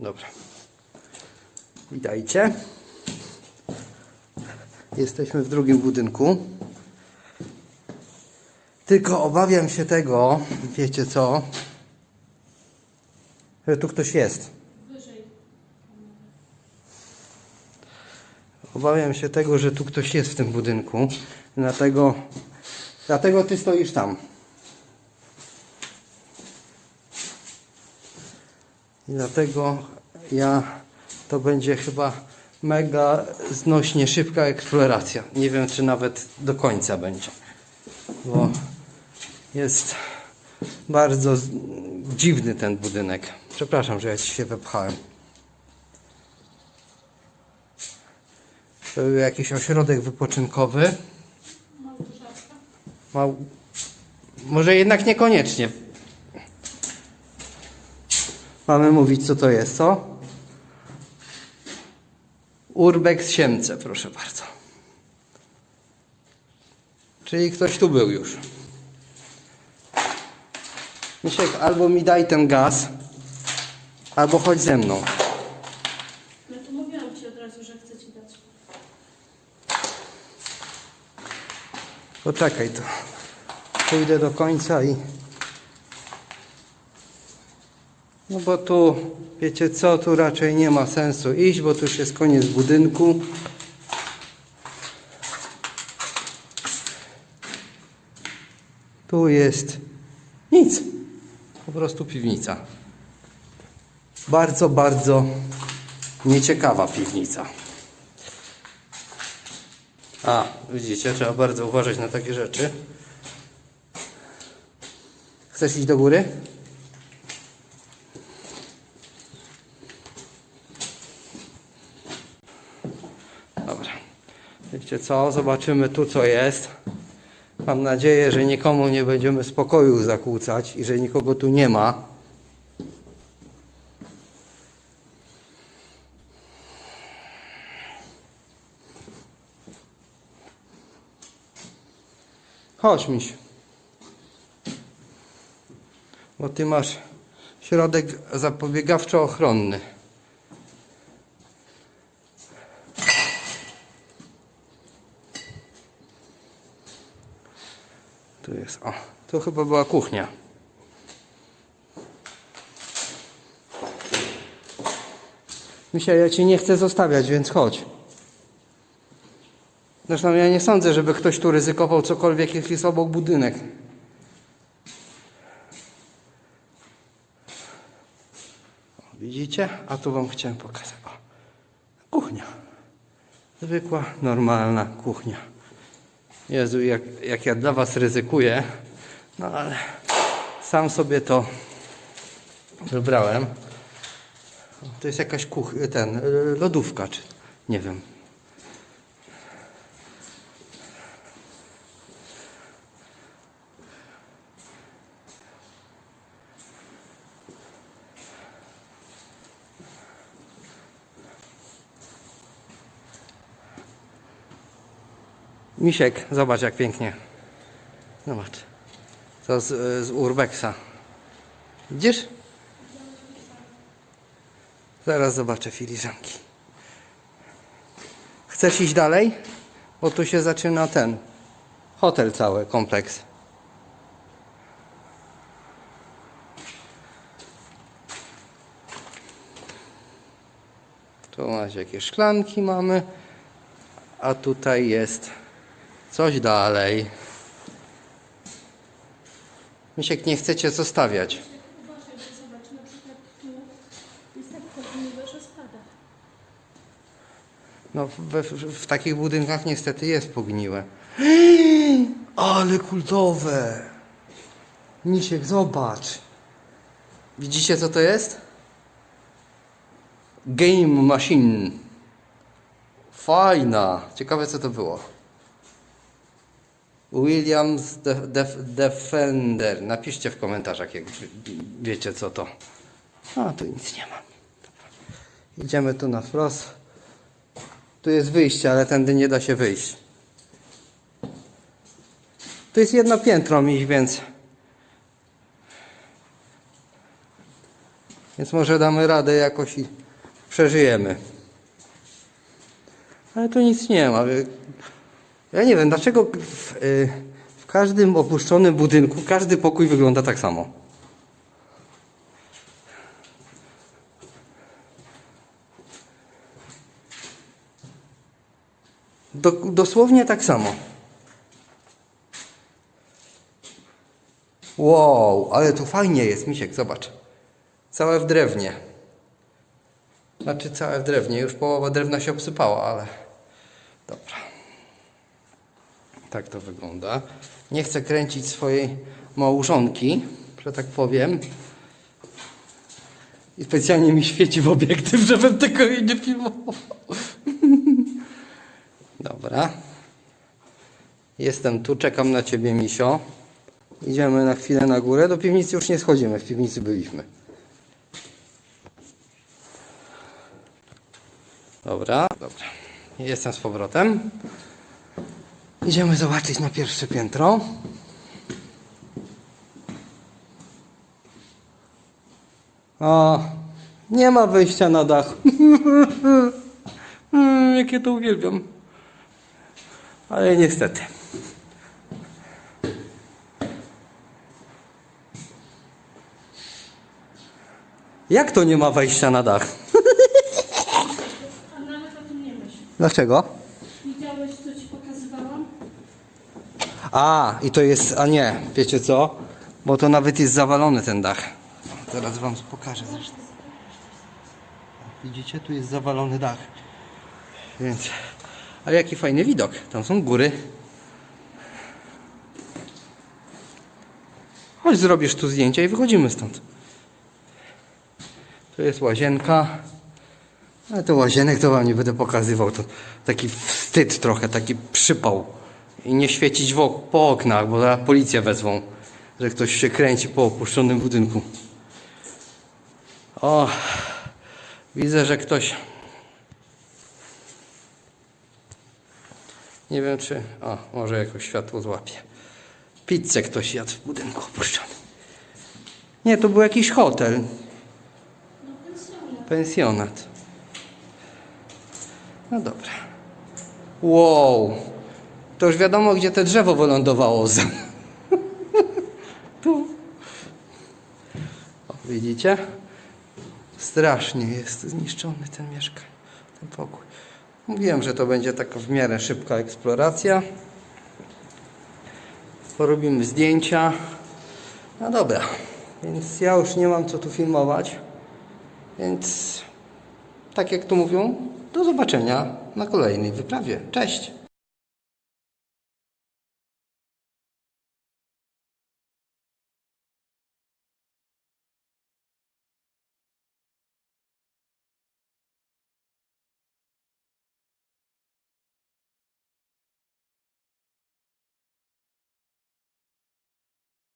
Dobra. Witajcie. Jesteśmy w drugim budynku. Tylko obawiam się tego, wiecie co, że tu ktoś jest. Obawiam się tego, że tu ktoś jest w tym budynku. Dlatego, dlatego ty stoisz tam. I dlatego ja to będzie chyba mega znośnie szybka eksploracja. Nie wiem, czy nawet do końca będzie. Bo jest bardzo dziwny ten budynek. Przepraszam, że ja ci się wepchałem. To był jakiś ośrodek wypoczynkowy. Mał... Może jednak niekoniecznie. Mamy mówić, co to jest, co? Urbex Siemce, proszę bardzo. Czyli ktoś tu był już. Misiek, albo mi daj ten gaz, albo chodź ze mną. No to mówiłam Ci od razu, że chcę Ci dać. Poczekaj to. Pójdę do końca i... No bo tu, wiecie co, tu raczej nie ma sensu iść, bo tu już jest koniec budynku. Tu jest nic. Po prostu piwnica. Bardzo, bardzo nieciekawa piwnica. A, widzicie, trzeba bardzo uważać na takie rzeczy. Chcesz iść do góry? Dobra. Wiecie co? Zobaczymy tu, co jest. Mam nadzieję, że nikomu nie będziemy spokoju zakłócać i że nikogo tu nie ma. Chodź, miś. Bo ty masz środek zapobiegawczo-ochronny. Tu jest, o, tu chyba była kuchnia. Misia, ja cię nie chcę zostawiać, więc chodź. Zresztą ja nie sądzę, żeby ktoś tu ryzykował cokolwiek, jak jest obok budynek. Widzicie? A tu wam chciałem pokazać. O, kuchnia. Zwykła, normalna kuchnia. Jezu, jak, jak ja dla was ryzykuję, no ale sam sobie to wybrałem. To jest jakaś kuch... ten, lodówka, czy nie wiem. Misiek, zobacz jak pięknie. Zobacz. To z, z Urbexa. Widzisz? Zaraz zobaczę filiżanki. Chcesz iść dalej? Bo tu się zaczyna ten hotel cały, kompleks. Tu masz jakieś szklanki mamy. A tutaj jest coś dalej. Misiek, nie chcecie zostawiać. No, w, w, w takich budynkach niestety jest pogniłe. Ale kultowe! Misiek, zobacz. Widzicie, co to jest? Game Machine. Fajna. Ciekawe, co to było. Williams De Def Defender. Napiszcie w komentarzach, jak wie- wiecie, co to. A, tu nic nie ma. Idziemy tu na wprost. Tu jest wyjście, ale tędy nie da się wyjść. To jest jedno piętro miś, więc... Więc może damy radę jakoś i przeżyjemy. Ale tu nic nie ma. Ja nie wiem, dlaczego w, y, w każdym opuszczonym budynku każdy pokój wygląda tak samo. Do, dosłownie tak samo. Wow, ale tu fajnie jest, Misiek, zobacz. Całe w drewnie. Znaczy całe w drewnie, już połowa drewna się obsypała, ale dobra. Tak to wygląda. Nie chcę kręcić swojej małżonki, że tak powiem. I specjalnie mi świeci w obiektyw, żebym tego jej nie filmował. Dobra. Jestem tu, czekam na ciebie, Misio. Idziemy na chwilę na górę. Do piwnicy już nie schodzimy, w piwnicy byliśmy. Dobra, dobra. Jestem z powrotem. Idziemy zobaczyć na pierwsze piętro. O, nie ma wejścia na dach. Mm, Jakie to uwielbiam. Ale niestety. Jak to nie ma wejścia na dach? A nawet o tym nie myśl. Dlaczego? Widziałeś, co ci pokazywałam? A, i to jest, a nie, wiecie co? Bo to nawet jest zawalony ten dach. Zaraz wam pokażę. Widzicie, tu jest zawalony dach. Więc, ale jaki fajny widok. Tam są góry. Chodź, zrobisz tu zdjęcia i wychodzimy stąd. Tu jest łazienka. Ale to łazienek to wam nie będę pokazywał. To taki wstyd trochę, taki przypał. I nie świecić w ok- po oknach, bo zaraz policję wezwą, że ktoś się kręci po opuszczonym budynku. O, widzę, że ktoś. Nie wiem czy. O, może jakoś światło złapie. Pizzę ktoś jadł w budynku opuszczonym. Nie, to był jakiś hotel, No pensjonat. No dobra. Wow. To już wiadomo, gdzie te drzewo wylądowało. Tu. O, widzicie? Strasznie jest zniszczony ten mieszkań, ten pokój. Mówiłem, że to będzie taka w miarę szybka eksploracja. Porobimy zdjęcia. No dobra, więc ja już nie mam co tu filmować. Więc tak jak tu mówią, do zobaczenia na kolejnej wyprawie. Cześć!